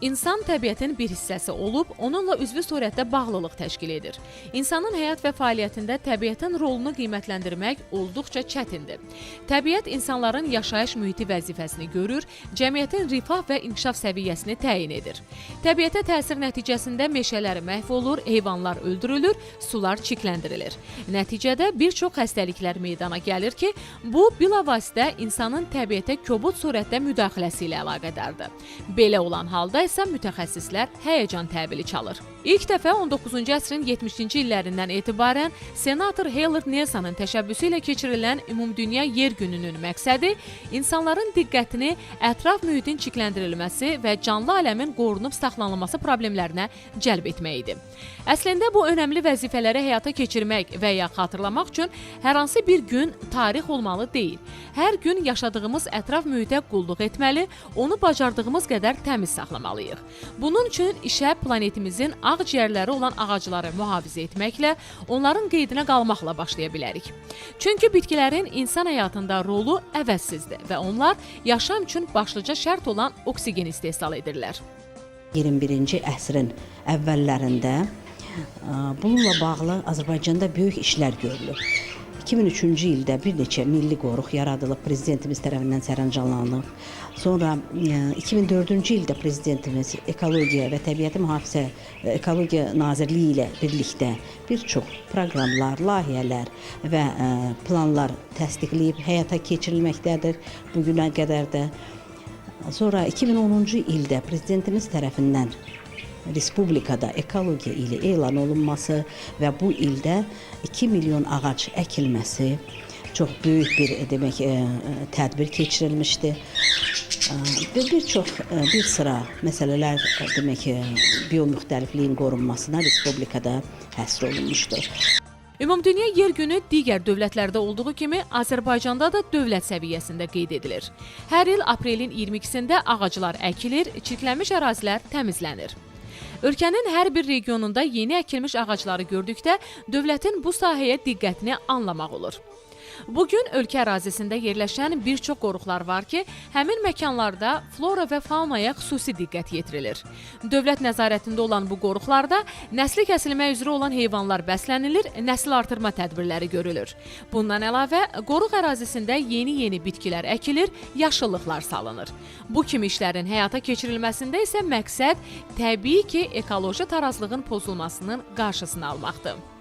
İnsan təbiətin bir hissəsi olub, onunla üzvü surətdə bağlılıq təşkil edir. İnsanın həyat və fəaliyyətində təbiətin rolunu qiymətləndirmək olduqca çətindir. Təbiət insanların yaşayış mühiti vəzifəsini görür, cəmiyyətin rifah və inkişaf səviyyəsini təyin edir. Təbiətə təsir nəticəsində meşələr məhv olur, heyvanlar öldürülür, sular çirkləndirilir. Nəticədə bir çox xəstəliklər meydana gəlir ki, bu bilavasitə insanın təbiətə kobud surətdə müdaxiləsi ilə əlaqədardır. Belə olan halda isə mütəxəssislər həyəcan təbili çalır. İlk dəfə 19-cu əsrin 70-ci illərindən etibarən senator Heller Nelsonun təşəbbüsü ilə keçirilən Ümumdünya Yer Gününün məqsədi insanların diqqətini ətraf mühitin çirkləndirilməsi və canlı aləmin qorunub saxlanılması problemlərinə cəlb etmək idi. Əslində bu önəmli vəzifələri həyata keçirmək və ya xatırlamaq üçün hər hansı bir gün tarix olmalı deyil. Hər gün yaşadığımız ətraf mühitə qulluq etməli, onu bacardığımız qədər təmiz saxlamalıyıq. Bunun üçün işə planetimizin ağciyərləri olan ağacları mühafizə etməklə, onların qeydinə qalmaqla başlaya bilərik. Çünki bitkilərin insan həyatında rolu əvəzsizdir və onlar yaşam üçün başlıca şərt olan oksigeni istehsal edirlər. 21-ci əsrin əvvəllərində ə, bununla bağlı Azərbaycanda böyük işlər görülür. 2003-cü ildə bir neçə milli qoruq yaradılıb, prezidentimiz tərəfindən sərəncamlanıb. Sonra ə, 2004-cü ildə prezidentimiz Ekologiya və Təbiəti Mühafizə ə, Ekologiya Nazirliyi ilə birlikdə bir çox proqramlar, layihələr və ə, planlar təsdiqləyib həyata keçirilməkdədir bu günə qədər də. Sonra 2010-cu ildə prezidentimiz tərəfindən respublikada ekologiya ili elan olunması və bu ildə 2 milyon ağac əkilməsi çox böyük bir e, demək e, tədbir keçirilmişdi. E, Və bir çox bir sıra məsələlər demək biomüxtəlifliyin qorunmasına respublikada həsr olunmuşdur. Ümumdünya Yer Günü digər dövlətlərdə olduğu kimi Azərbaycanda da dövlət səviyyəsində qeyd edilir. Hər il aprelin 22-sində ağaclar əkilir, çirklənmiş ərazilər təmizlənir. Ölkənin hər bir regionunda yeni əkilmiş ağacları gördükdə dövlətin bu sahəyə diqqətini anlamaq olur. Bu gün ölkə ərazisində yerləşən bir çox qoruqlar var ki, həmin məkanlarda flora və faunaya xüsusi diqqət yetirilir. Dövlət nəzarətində olan bu qoruqlarda nəsli kəsilmək üzrə olan heyvanlar bəslənilir, nəsil artırma tədbirləri görülür. Bundan əlavə, qoruq ərazisində yeni-yeni bitkilər əkilir, yaşıllıqlar salınır. Bu kimi işlərin həyata keçirilməsində isə məqsəd təbii ki, ekoloji tarazlığın pozulmasının qarşısını almaqdır.